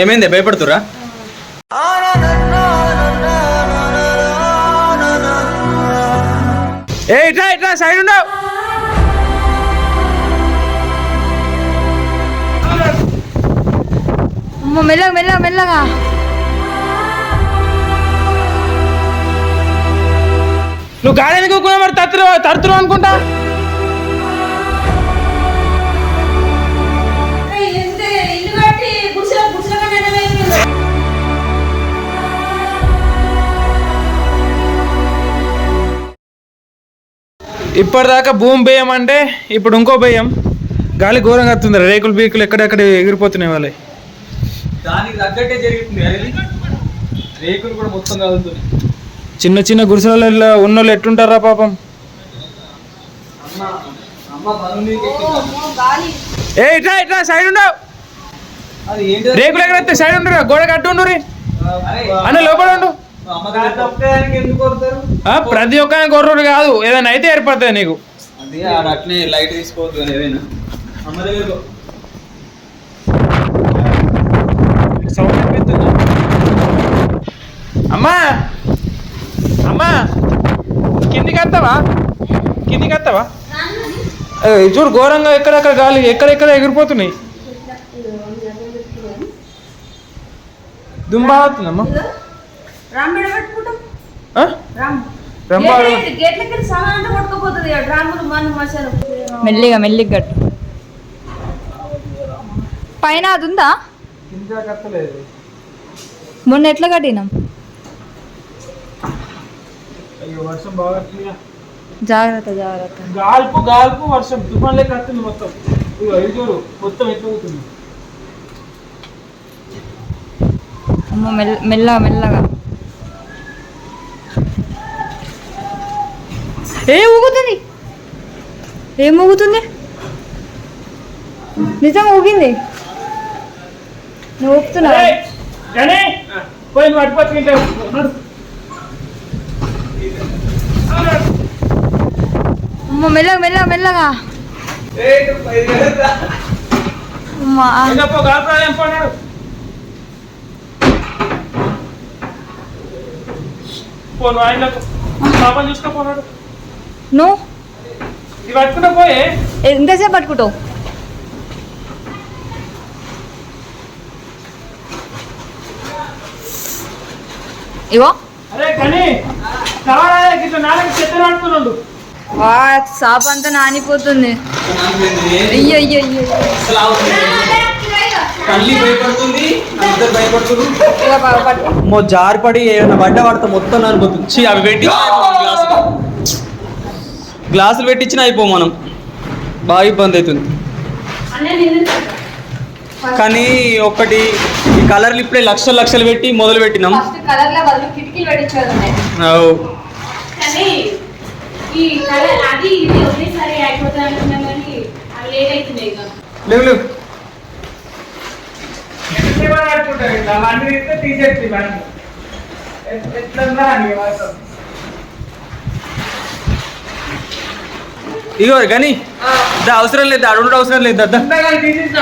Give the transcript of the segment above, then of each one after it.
ఏమైంది? భయపడుతురా ఏ ఇట్లా ఇట్లా సైడ్ ఉండవు. అమ్మ మెల్లగా మెల్లగా మెల్లగా. నువ్వు కూకున్నావు మరి తత్తురు తడుతురు అనుకుంటా. ఇప్పటిదాకా భూమి భయం అంటే ఇప్పుడు ఇంకో భయం. గాలి ఘోరంగా వస్తుంది రేకులు బీకులు ఎక్కడెక్కడ ఎగిరిపోతున్నాయి వాళ్ళే. దానికి తగ్గట్టే జరుగుతుంది రేకులు కూడా మొత్తం కదులుతున్నాయి. చిన్న చిన్న గుడిసెలలో ఉన్నోళ్ళు ఎట్టుంటారా పాపం? ఏ ఇట్లా ఇట్లా సైడ్ ఉండవు రేకులు ఎక్కడ సైడ్ ఉండరు గోడ కట్టు ఉండు అన్న లోపల ఉండు. ప్రతి ఒక్క గొర్రెలు కాదు. ఏదైనా అయితే ఏర్పడుతుంది నీకు. లైట్ తీసుకోవద్దు అమ్మ దగ్గరకు సౌండ్ వినిపిస్తుందా? అమ్మా! అమ్మా! కిందికి వస్తావా? కిందికి వస్తావా? చూడు ఘోరంగా ఎక్కడెక్కడ గాలి ఎక్కడెక్కడ ఎగిరిపోతున్నాయి. దుంబా మెల్లిగా మెల్లిగా గట్టు పైన అది ఉందా? మొన్న ఎట్లా కట్టినాం. జాగ్రత్త జాగ్రత్త. గాల్పు గాల్పు వర్షం. తుఫాన్ లెక్క వస్తుంది మొత్తం మొత్తం ఎట్లా అవుతుంది అమ్మ మెల్ల మెల్లగా మెల్లగా. ఏ ఊగుతుంది? ఏం ఊగుతుంది? నిజం ఊగింది? నువ్వు ఊపుతున్నావు? అమ్మ మెల్లగా మెల్లగా మెల్లగా. అమ్మా. ఇంకా పో, గాల్పురాలు పో, నడు. పో, నువ్వు ఆయనకు. పాపం చూసుకో పోనాడు నువ్వు ఇది పట్టుకుంటా పోయే. ఎంతసేపు పట్టుకుంటావు. ఇవో సాప్ అంతా నానిపోతుంది. అయ్యో పట్టు జారిపడి ఏమైనా పడ్డ పడితే మొత్తం నలిపోతుంది ఛీ, అవి పెట్టించిన గ్లాసులు పెట్టించిన అయిపో మనం. బాగా ఇబ్బంది అవుతుంది. కానీ ఒకటి ఈ కలర్లు ఇప్పుడే లక్షలు లక్షలు పెట్టి మొదలు పెట్టినాం. ఫస్ట్ కలర్లో బదులు ఇగో కానీ దా అవసరం లేదు అడుగుడు అవసరం లేదు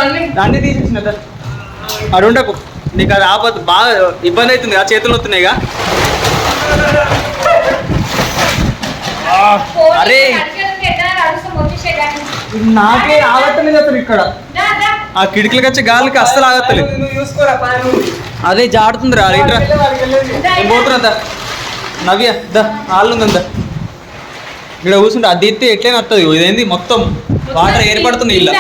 అన్ని? దాన్ని తీసేసిన దా. అడుండకు. నీకు అది ఆపదు బాగా ఇబ్బంది అవుతుంది ఆ చేతులు వస్తున్నాయిగా అరే. నాకే ఆగట్లేదు అసలు ఇక్కడ. ఆ కిటికీలకు వచ్చే గాలికి అస్సలు ఉంది. అదే జాడుతుంది రా లీటర్ పోతున్నా దా. నవ్య దా ఆళ్ళుందా ఇక్కడ కూర్చుంటే అది ఎత్తే ఎట్లయినా వస్తుంది ఇదేంది? మొత్తం వాటర్ ఏర్పడుతుంది ఇల్ల.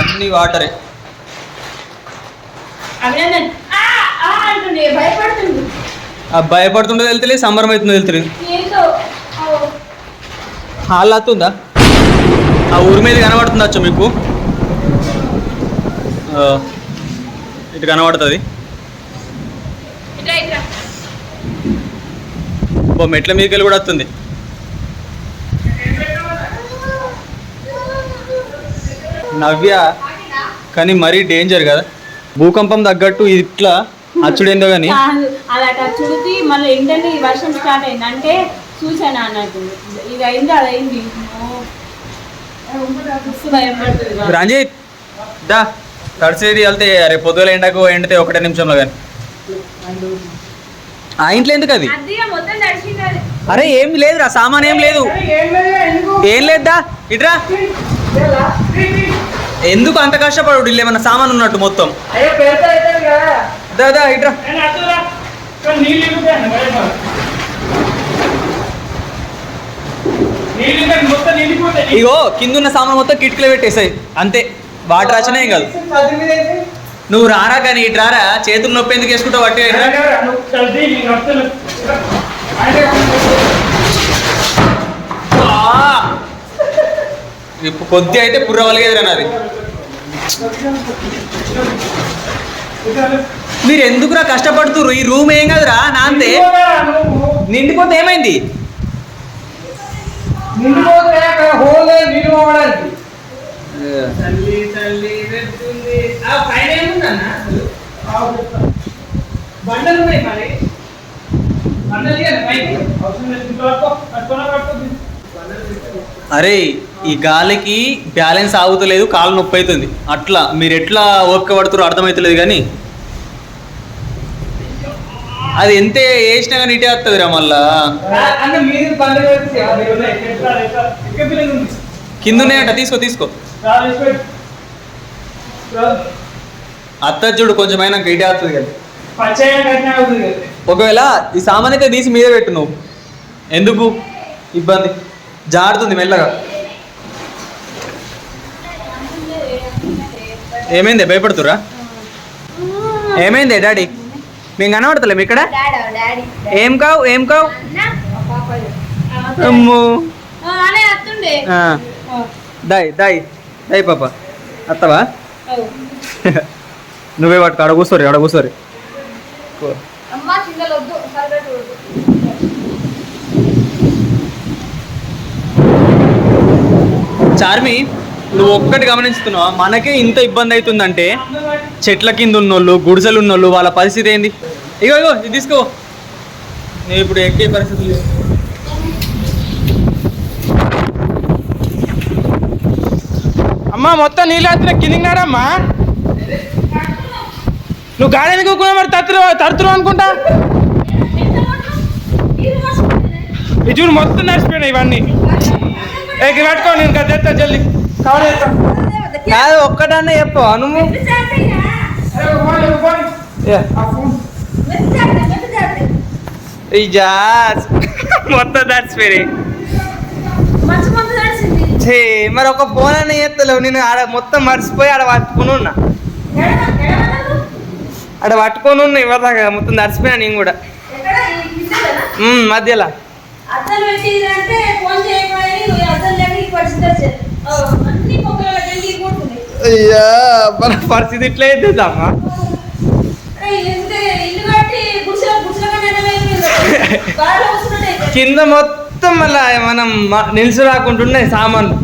అన్ని వాటరే. భయపడుతుండే. వెళ్తలే సంబరం అవుతుందో ఓ, హాల్ వస్తుందా ఆ ఊరి మీద కనబడుతుందా అచ్చా మీకు? ఇటు కనబడుతుంది. మెట్ల మీదకి కూడా వస్తుంది. నవ్య కానీ మరీ డేంజర్ కదా. భూకంపం తగ్గట్టు ఇట్లా అచ్చుడేందో కానీ అట్లా చుడితే మళ్ళీ ఏంటంటే ఈ వర్షం స్టార్ట్ అయింది. అంటే చూసాను అన్నట్టు ఇది అయింది? అది అయింది. రంజిత్ దా. తడిసేది వెళ్తే రేపు పొద్దుల ఎండకు ఎండితే ఒకటే నిమిషంలో కానీ ఆ ఇంట్లో ఎందుకు అది? అరే ఏం లేదురా సామాన్ ఏం లేదు. ఏం లేదుదా ఇట్రా ఎందుకు అంత కష్టపడు ఇల్లు ఏమన్నా సామాన్ ఉన్నట్టు మొత్తం. దాదా ఇట్రా ఇగో కింద ఉన్న సామాన్ మొత్తం కిటికీలో పెట్టేసాయి. అంతే. వాటర్ వచ్చినా ఏం కాదు. నువ్వు రారా కానీ ఇటు రారా? చేతులు నొప్పి ఎందుకు వేసుకుంటావు? పట్టి. ఇప్పుడు కొద్ది అయితే పుర్ర వలిగేదిరా నాది. మీరు ఎందుకురా కష్టపడుతుర్రు? ఈ రూమ్ ఏం కదరా? నాంతే. నిండిపోతే ఏమైంది? బండలు ఉన్నాయి మరి. బండలు అవసరం లేదు ఇంట్లో పట్టుకో పట్టుకోనా పట్టుకో అరే ఈ గాలికి బ్యాలెన్స్ ఆగుతలేదు కాలు నొప్పి అవుతుంది అట్లా మీరు ఎట్లా ఓపిక పడుతురో అర్థమవుతలేదు కానీ. అది ఎంత వేసినా కానీ ఇటే వస్తుంది రా మళ్ళా. కింద ఉన్నాయంట తీసుకో తీసుకో. అత్త చూడు కొంచెం అయినా ఇటే వస్తుంది కదా. ఒకవేళ ఈ సామాన్ అయితే తీసి మీద పెట్టు నువ్వు. ఎందుకు? ఇబ్బంది. జారుతుంది మెల్లగా. ఏమైంది? భయపడుతురా ఏమైంది డాడీ? మేము కనబడతలేం ఇక్కడ? ఏం కావు? ఏం కావు? పాప అమ్మో దాయ్ దాయ్ దాయ్ పాప. అత్తవా? నువ్వే పట్టుకో అడ కూర్చోరి అడ కూర్చోరి అమ్మ చార్మి నువ్వు ఒక్కటి గమనిస్తున్నావు? మనకే ఇంత ఇబ్బంది అవుతుందంటే చెట్ల కింద ఉన్నోళ్ళు గుడిసెలు ఉన్నోళ్ళు వాళ్ళ పరిస్థితి ఏంది? ఇగో ఇగో ఇది తీసుకో. నేను ఇప్పుడు ఎక్కే పరిస్థితి లేదు. అమ్మా మొత్తం నీళ్ళు వేస్తున్నా నువ్వు గాలి ఎందుకు మరి తత్తు తడుతురు అనుకుంటా? ఇది చూడు మొత్తం నడిచిపోయినాయి ఇవన్నీ. ఏ ఇవి పట్టుకో నేను ఎత్తా జల్దీ. కవర్ కాదు ఒక్కటన్నా చెప్పు. ఇజా మొత్తం ఛీ, మరి ఒక ఫోన్ అని చేస్తలేవు నేను ఆడ మొత్తం మర్చిపోయి ఆడ పట్టుకుని ఉన్నా. ఆడ పట్టుకొని ఉన్నా ఇవ్వదాకా మొత్తం తడిచిపోయినా నేను కూడా. మధ్యలో. అయ్యా మన పరిస్థితి ఇట్లా అవుతుందమ్మా కింద మొత్తం మళ్ళా మనం నిలిచి రాకుంటున్నాయి సామాన్లు.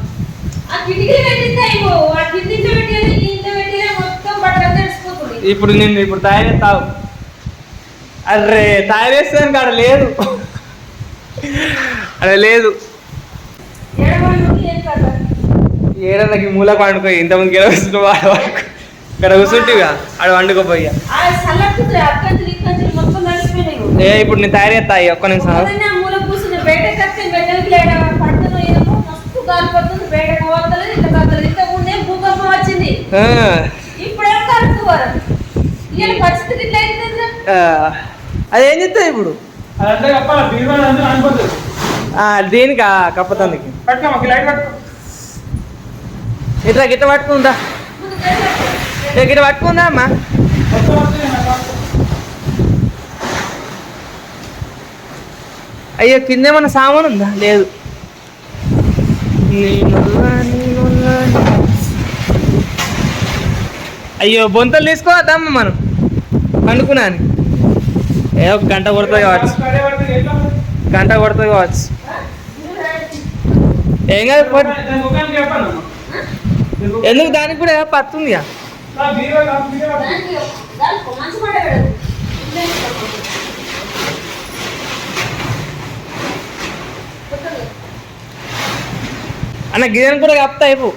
ఇప్పుడు నిన్ను ఇప్పుడు తయారు చేస్తావు. అరే తయారు చేస్తాను ఆడ లేదు. అక్కడ లేదు ఏడవాళ్ళు ఏం కదా ఏడన్నకి మూల పండుకో ఇంతమంది గిర కూర్చుంటూ వాడు వండుకో ఇక్కడ కూర్చుంటివిగా ఆడ వండుకోపోయా ఏ ఇప్పుడు నేను తయారు చేస్తా ఒక్క నిమిషం. ముందే అదేం చెప్తావు ఇప్పుడు? దేనికి? కప్పతందుకి పట్టుకో మాకు లైట్ పట్టుకో ఇట్లా గిట్ట పట్టుకుందా? గిట్ట పట్టుకుందా అమ్మా? అయ్యో కింద ఏమన్నా సామాన్ ఉందా? లేదు. అయ్యో బొంతలు తీసుకోవద్దమ్మ మనం. పండుకున్నాను. ఏ ఒక గంట కొడుతుంది కావచ్చు. గంట కొడుతుంది కావచ్చు. ఏం కాదు ఎందుకు దానికి కూడా పత్తుందిగా అన్న గిదెన్ కూడా కప్తా అయిపో.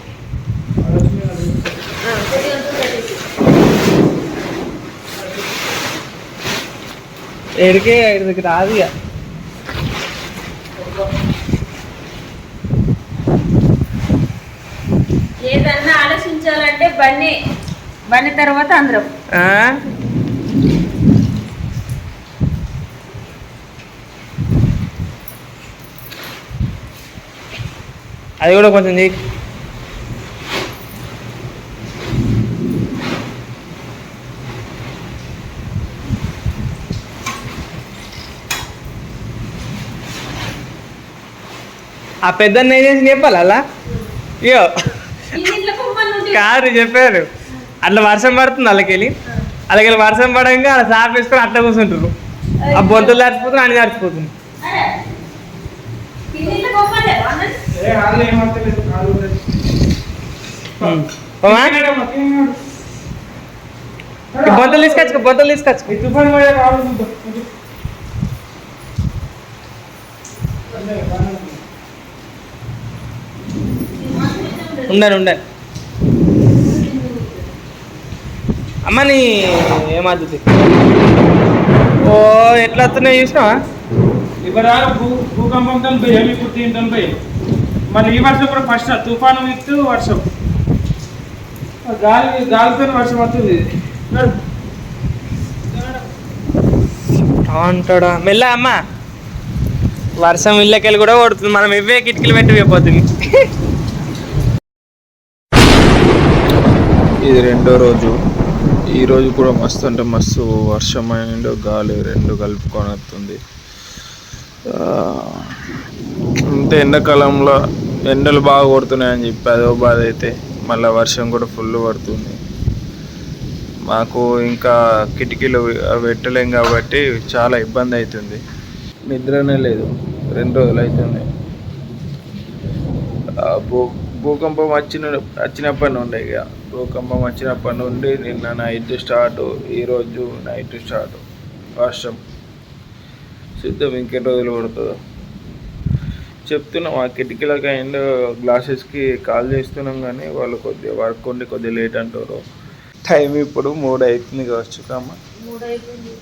ఎడికే ఇక్కడికి రాదు ఇక. బండి బండి తర్వాత అందరం ఆ? అది కూడా కొంచెం చెయ్యి ఆ పెద్ద ఏం చేసి చెప్పాలి అలా ఇయో ఇంట్లో కుమ్మని ఉంటే కాదు చెప్పారు. అట్లా వర్షం పడుతుంది అలాకెళ్ళి అలాగే వర్షం పడంగా అలా సాఫ్ వేసుకొని అట్లా కూర్చుంటారు. ఆ బొంతలు దాచిపోతుంది అన్ని దాచిపోతుంది బొంతలు తీసుకొచ్చుకో బొంతలు. కొంచెం. ఉండండి ఉండండి. అమ్మ నీ ఏమవుతుంది ఓ ఎట్లా వస్తున్నాయి చూసినావా? ఇవ్వరాలు భూ భూకంపంతో భయం ఇప్పుడు దీంతో భయం మళ్ళీ ఈ వర్షం కూడా ఫస్ట్ తుఫాను విత్ వర్షం. గాలి గాలితో వర్షం వస్తుంది. అంటాడా? మెల్ల అమ్మ. వర్షం ఇళ్ళకెళ్ళి కూడా కొడుతుంది. మనం ఇవే కిటికీలు పెట్టి అయిపోతుంది ఇది రెండో రోజు. ఈ రోజు కూడా మస్తు అంటే మస్తు వర్షం అండ్ గాలి రెండు కలుపుకొని వస్తుంది. అంటే ఎండాకాలంలో ఎండలు బాగా కొడుతున్నాయని చెప్పి అదో బాధ అయితే మళ్ళీ వర్షం కూడా ఫుల్ పడుతుంది. మాకు ఇంకా కిటికీలు అవి పెట్టలేం కాబట్టి చాలా ఇబ్బంది అవుతుంది. నిద్రనే లేదు. రెండు రోజులు అవుతుంది. అబ్బో. భూకంపం వచ్చిన వచ్చినప్పటి నుండి ఇక. భూకంపం వచ్చినప్పటి నుండి నిన్న నైట్ స్టార్ట్ ఈరోజు నైట్ స్టార్ట్ వర్షం సిద్ధం ఇంకెన్ని రోజులు పడుతుందో. చెప్తున్నాం ఆ కిటికీలకు అండ్ గ్లాసెస్కి కాల్ చేస్తున్నాం కానీ వాళ్ళు కొద్దిగా వర్క్ ఉండి కొద్దిగా లేట్ అంటారు టైం ఇప్పుడు మూడు అవుతుంది కావచ్చు కమ్మ. మూడు అయిపోయింది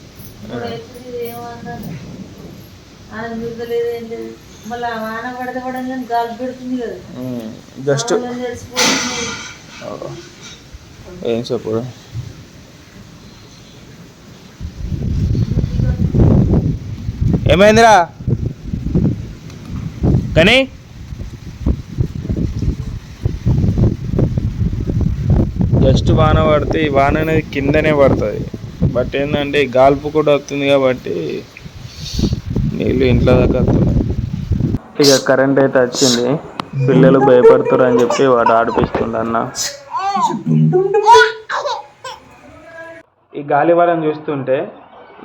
మళ్ళీ వాన గాలి పెడుతుంది కదా. జస్ట్ ఏం చెప్పు ఏమైందిరా? కానీ? జస్ట్ వాన పడితే ఈ వాన అనేది కిందనే పడుతుంది. బట్ ఏంటంటే గాల్పు కూడా వస్తుంది కాబట్టి నీళ్ళు ఇంట్లో దాకా వస్తున్నాయి. ఇక కరెంట్ అయితే వచ్చింది. పిల్లలు భయపడుతారు అని చెప్పి వాడు ఆడిపిస్తుంది అన్న ఈ గాలివారం చూస్తుంటే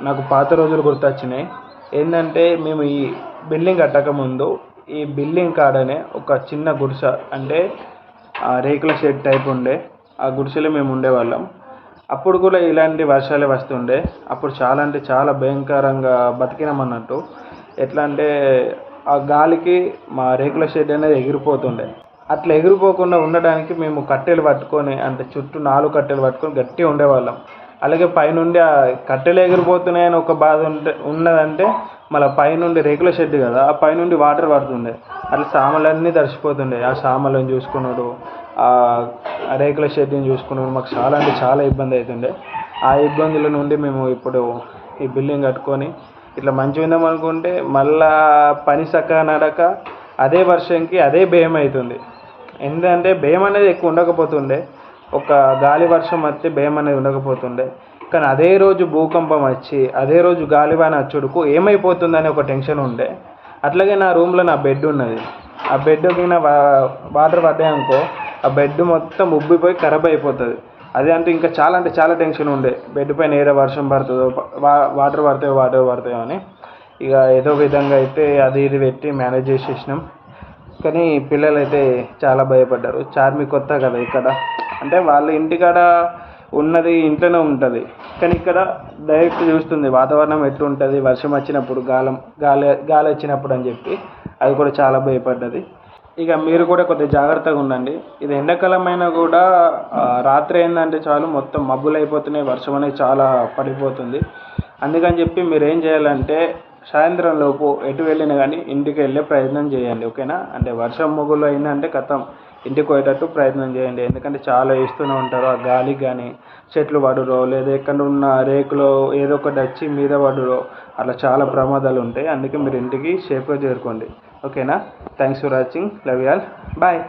నాకు పాత రోజులు గుర్తొచ్చినాయి. ఏంటంటే మేము ఈ బిల్డింగ్ కట్టక ముందు ఈ బిల్డింగ్ కాడనే ఒక చిన్న గుడిసె అంటే ఆ రేకుల షెడ్ టైప్ ఉండే. ఆ గుడిసెలో మేము ఉండేవాళ్ళం. అప్పుడు కూడా ఇలాంటి వర్షాలే వస్తుండే. అప్పుడు చాలా అంటే చాలా భయంకరంగా బతికినాం అన్నట్టు ఎట్లా అంటే ఆ గాలికి మా రేకుల షెడ్ అనేది ఎగిరిపోతుండే. అట్లా ఎగిరిపోకుండా ఉండడానికి మేము కట్టెలు పట్టుకొని అంటే చుట్టూ నాలుగు కట్టెలు పట్టుకొని గట్టిగా ఉండేవాళ్ళం. అలాగే పైనుండి ఆ కట్టెలు ఎగిరిపోతున్నాయని ఒక బాధ ఉంటే ఉన్నదంటే మళ్ళీ పైనుండి రేకుల షెడ్ కదా ఆ పైనుండి వాటర్ పడుతుండే. అట్లా సామాన్లన్నీ తడిసిపోతుండే. ఆ సామాన్లను చూసుకున్నాడు ఆ రేకుల షెడ్ని చూసుకున్నాడు. మాకు చాలా అంటే చాలా ఇబ్బంది అవుతుండే. ఆ ఇబ్బందుల నుండి మేము ఇప్పుడు ఈ బిల్డింగ్ కట్టుకొని ఇట్లా మంచిగా ఉందాం అనుకుంటే మళ్ళా పని చక్కగా నడక అదే వర్షంకి అదే భయం అవుతుంది ఎందుకంటే భయం అనేది ఎక్కువ ఉండకపోతుండే. ఒక గాలి వర్షం వస్తే భయం అనేది ఉండకపోతుండే. కానీ అదే రోజు భూకంపం వచ్చి అదే రోజు గాలివాన వచ్చుడుకు ఏమైపోతుందని ఒక టెన్షన్ ఉండే. అట్లాగే నా రూమ్లో నా బెడ్ ఉన్నది. ఆ బెడ్ కింద వా- వాటర్ పడ్డాయనుకో ఆ బెడ్ మొత్తం ఉబ్బిపోయి ఖరాబ్ అయిపోతుంది. అదే అంటే ఇంకా చాలా అంటే చాలా టెన్షన్ ఉండే. బెడ్ పైన ఏదో వర్షం పడుతుందో వా- వాటర్ పడతాయో వాటర్ పడతాయో అని. ఇక ఏదో విధంగా అయితే అది ఇది పెట్టి మేనేజ్ చేసేసినాం. కానీ పిల్లలు అయితే చాలా భయపడ్డారు. చార్మి కొత్త కదా ఇక్కడ. అంటే వాళ్ళ ఇంటికాడ ఉన్నది ఇంట్లోనే ఉంటుంది. కానీ ఇక్కడ డైరెక్ట్ చూస్తుంది వాతావరణం ఎట్లుంటుంది వర్షం వచ్చినప్పుడు గాలం గాలి గాలి వచ్చినప్పుడు అని చెప్పి. అది కూడా చాలా భయపడ్డది. ఇక మీరు కూడా కొద్దిగా జాగ్రత్తగా ఉండండి. ఇది ఎండాకాలం అయినా కూడా రాత్రి ఏంటంటే చాలు మొత్తం మబ్బులు అయిపోతున్నాయి వర్షం అనేది చాలా పడిపోతుంది. అందుకని చెప్పి మీరు ఏం చేయాలంటే సాయంత్రం లోపు ఎటు వెళ్ళినా కానీ ఇంటికి వెళ్ళే ప్రయత్నం చేయండి ఓకేనా? అంటే వర్షం మొగులు అయిందంటే కథం ఇంటికి పోయేటట్టు ప్రయత్నం చేయండి. ఎందుకంటే చాలా వేస్తూనే ఉంటారు ఆ గాలికి కానీ చెట్లు పడురో లేదా ఎక్కడ ఉన్న రేకులో ఏదో ఒకటి వచ్చి మీద పడురో అట్లా చాలా ప్రమాదాలు ఉంటాయి. అందుకే మీరు ఇంటికి సేఫ్గా చేరుకోండి. ஓகேண்ணா தேங்க்ஸ் ஃபார் வாட்சிங் லவ் யால் பாய்